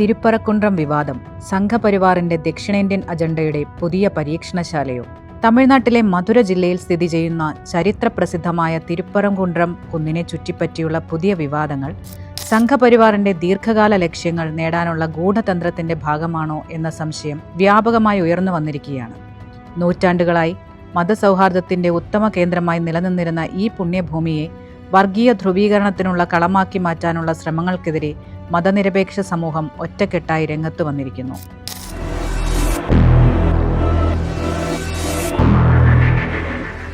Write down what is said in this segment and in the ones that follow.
തിരുപ്പറക്കുണ്ട്രം വിവാദം സംഘപരിവാറിന്റെ ദക്ഷിണേന്ത്യൻ അജണ്ടയുടെ പുതിയ പരീക്ഷണശാലയോ തമിഴ്നാട്ടിലെ മധുര ജില്ലയിൽ സ്ഥിതി ചെയ്യുന്ന ചരിത്രപ്രസിദ്ധമായ തിരുപ്പറംകുണ്ട്രം കുന്നിനെ ചുറ്റിപ്പറ്റിയുള്ള പുതിയ വിവാദങ്ങൾ സംഘപരിവാറിന്റെ ദീർഘകാല ലക്ഷ്യങ്ങൾ നേടാനുള്ള ഗൂഢതന്ത്രത്തിന്റെ ഭാഗമാണോ എന്ന സംശയം വ്യാപകമായി ഉയർന്നു വന്നിരിക്കുകയാണ്. നൂറ്റാണ്ടുകളായി മതസൗഹാർദ്ദത്തിന്റെ ഉത്തമ കേന്ദ്രമായി നിലനിന്നിരുന്ന ഈ പുണ്യഭൂമിയെ വർഗീയ ധ്രുവീകരണത്തിനുള്ള കളമാക്കി മാറ്റാനുള്ള ശ്രമങ്ങൾക്കെതിരെ മതനിരപേക്ഷ സമൂഹം ഒറ്റക്കെട്ടായി രംഗത്തു വന്നിരിക്കുന്നു.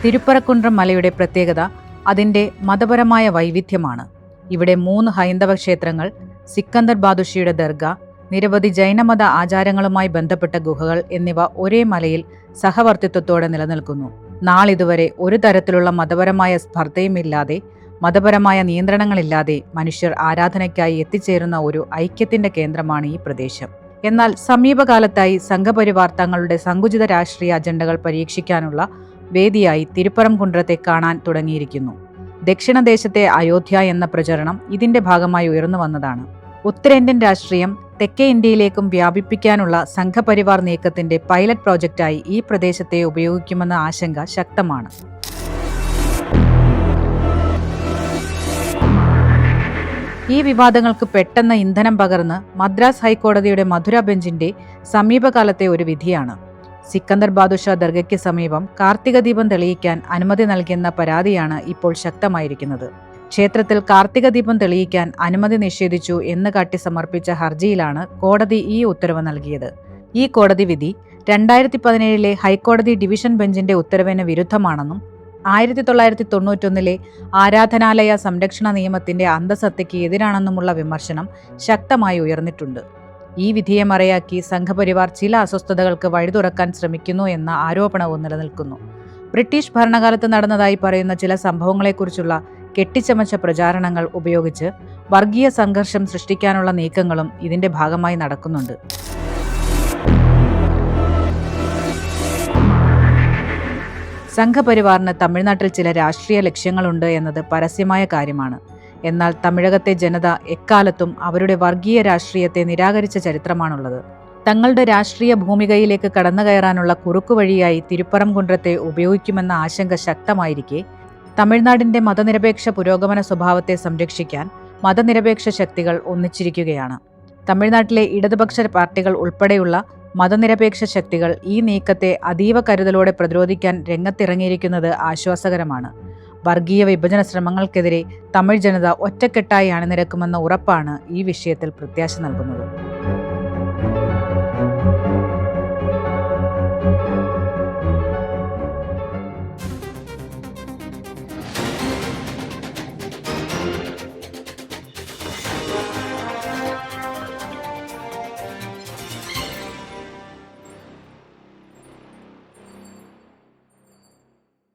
തിരുപ്പറക്കുണ്ട്രം മലയുടെ പ്രത്യേകത അതിന്റെ മതപരമായ വൈവിധ്യമാണ്. ഇവിടെ മൂന്ന് ഹൈന്ദവ ക്ഷേത്രങ്ങൾ സിക്കന്ദർ ബാദുഷിയുടെ ദർഗ നിരവധി ജൈനമത ആചാരങ്ങളുമായി ബന്ധപ്പെട്ട ഗുഹകൾ എന്നിവ ഒരേ മലയിൽ സഹവർത്തിത്വത്തോടെ നിലനിൽക്കുന്നു. നാളിതുവരെ ഒരു തരത്തിലുള്ള മതപരമായ സ്പർദ്ധയുമില്ലാതെ മതപരമായ നിയന്ത്രണങ്ങളില്ലാതെ മനുഷ്യർ ആരാധനയ്ക്കായി എത്തിച്ചേരുന്ന ഒരു ഐക്യത്തിന്റെ കേന്ദ്രമാണ് ഈ പ്രദേശം. എന്നാൽ സമീപകാലത്തായി സംഘപരിവാർ തങ്ങളുടെ സങ്കുചിത രാഷ്ട്രീയ അജണ്ടകൾ പരീക്ഷിക്കാനുള്ള വേദിയായി തിരുപ്പറംകുണ്ടത്തെ കാണാൻ തുടങ്ങിയിരിക്കുന്നു. ദക്ഷിണദേശത്തെ അയോധ്യ എന്ന പ്രചരണം ഇതിന്റെ ഭാഗമായി ഉയർന്നു വന്നതാണ്. ഉത്തരേന്ത്യൻ രാഷ്ട്രീയം തെക്കേ ഇന്ത്യയിലേക്കും വ്യാപിപ്പിക്കാനുള്ള സംഘപരിവാർ നീക്കത്തിന്റെ പൈലറ്റ് പ്രോജക്റ്റായി ഈ പ്രദേശത്തെ ഉപയോഗിക്കുമെന്ന ആശങ്ക ശക്തമാണ്. ഈ വിവാദങ്ങൾക്ക് പെട്ടെന്ന് ഇന്ധനം പകർന്ന് മദ്രാസ് ഹൈക്കോടതിയുടെ മധുര ബെഞ്ചിന്റെ സമീപകാലത്തെ ഒരു വിധിയാണ്. സിക്കന്ദർ ബാദുഷാ ദർഗയ്ക്ക് സമീപം കാർത്തിക ദീപം തെളിയിക്കാൻ അനുമതി നൽകിയെന്ന പരാതിയാണ് ഇപ്പോൾ ശക്തമായിരിക്കുന്നത്. ക്ഷേത്രത്തിൽ കാർത്തിക ദീപം തെളിയിക്കാൻ അനുമതി നിഷേധിച്ചു എന്ന് കാട്ടി സമർപ്പിച്ച ഹർജിയിലാണ് കോടതി ഈ ഉത്തരവ് നൽകിയത്. ഈ കോടതി വിധി രണ്ടായിരത്തി പതിനേഴിലെ ഹൈക്കോടതി ഡിവിഷൻ ബെഞ്ചിന്റെ ഉത്തരവിന് വിരുദ്ധമാണെന്നും ആയിരത്തി തൊള്ളായിരത്തി തൊണ്ണൂറ്റൊന്നിലെ ആരാധനാലയ സംരക്ഷണ നിയമത്തിന്റെ അന്തസത്തയ്ക്ക് എതിരാണെന്നുമുള്ള വിമർശനം ശക്തമായി ഉയർന്നിട്ടുണ്ട്. ഈ വിധിയെ മറയാക്കി സംഘപരിവാർ ചില അസ്വസ്ഥതകൾക്ക് വഴിതുറക്കാൻ ശ്രമിക്കുന്നു എന്ന ആരോപണവും നിലനിൽക്കുന്നു. ബ്രിട്ടീഷ് ഭരണകാലത്ത് നടന്നതായി പറയുന്ന ചില സംഭവങ്ങളെക്കുറിച്ചുള്ള കെട്ടിച്ചമച്ച പ്രചാരണങ്ങൾ ഉപയോഗിച്ച് വർഗീയ സംഘർഷം സൃഷ്ടിക്കാനുള്ള നീക്കങ്ങളും ഇതിന്റെ ഭാഗമായി നടക്കുന്നുണ്ട്. സംഘപരിവാറിന് തമിഴ്നാട്ടിൽ ചില രാഷ്ട്രീയ ലക്ഷ്യങ്ങളുണ്ട് എന്നത് പരസ്യമായ കാര്യമാണ്. എന്നാൽ തമിഴകത്തെ ജനത എക്കാലത്തും അവരുടെ വർഗീയ രാഷ്ട്രീയത്തെ നിരാകരിച്ച ചരിത്രമാണുള്ളത്. തങ്ങളുടെ രാഷ്ട്രീയ ഭൂമികയിലേക്ക് കടന്നു കയറാനുള്ള കുറുക്കുവഴിയായി തിരുപ്പറംകുണ്ട്രത്തെ ഉപയോഗിക്കുമെന്ന ആശങ്ക ശക്തമായിരിക്കെ തമിഴ്നാടിന്റെ മതനിരപേക്ഷ പുരോഗമന സ്വഭാവത്തെ സംരക്ഷിക്കാൻ മതനിരപേക്ഷ ശക്തികൾ ഒന്നിച്ചിരിക്കുകയാണ്. തമിഴ്നാട്ടിലെ ഇടതുപക്ഷ പാർട്ടികൾ ഉൾപ്പെടെയുള്ള മതനിരപേക്ഷ ശക്തികൾ ഈ നീക്കത്തെ അതീവ കരുതലോടെ പ്രതിരോധിക്കാൻ രംഗത്തിറങ്ങിയിരിക്കുന്നത് ആശ്വാസകരമാണ്. വർഗീയ വിഭജന ശ്രമങ്ങൾക്കെതിരെ തമിഴ് ജനത ഒറ്റക്കെട്ടായി അണിനിരക്കുമെന്ന ഉറപ്പാണ് ഈ വിഷയത്തിൽ പ്രത്യാശ നൽകുന്നത്.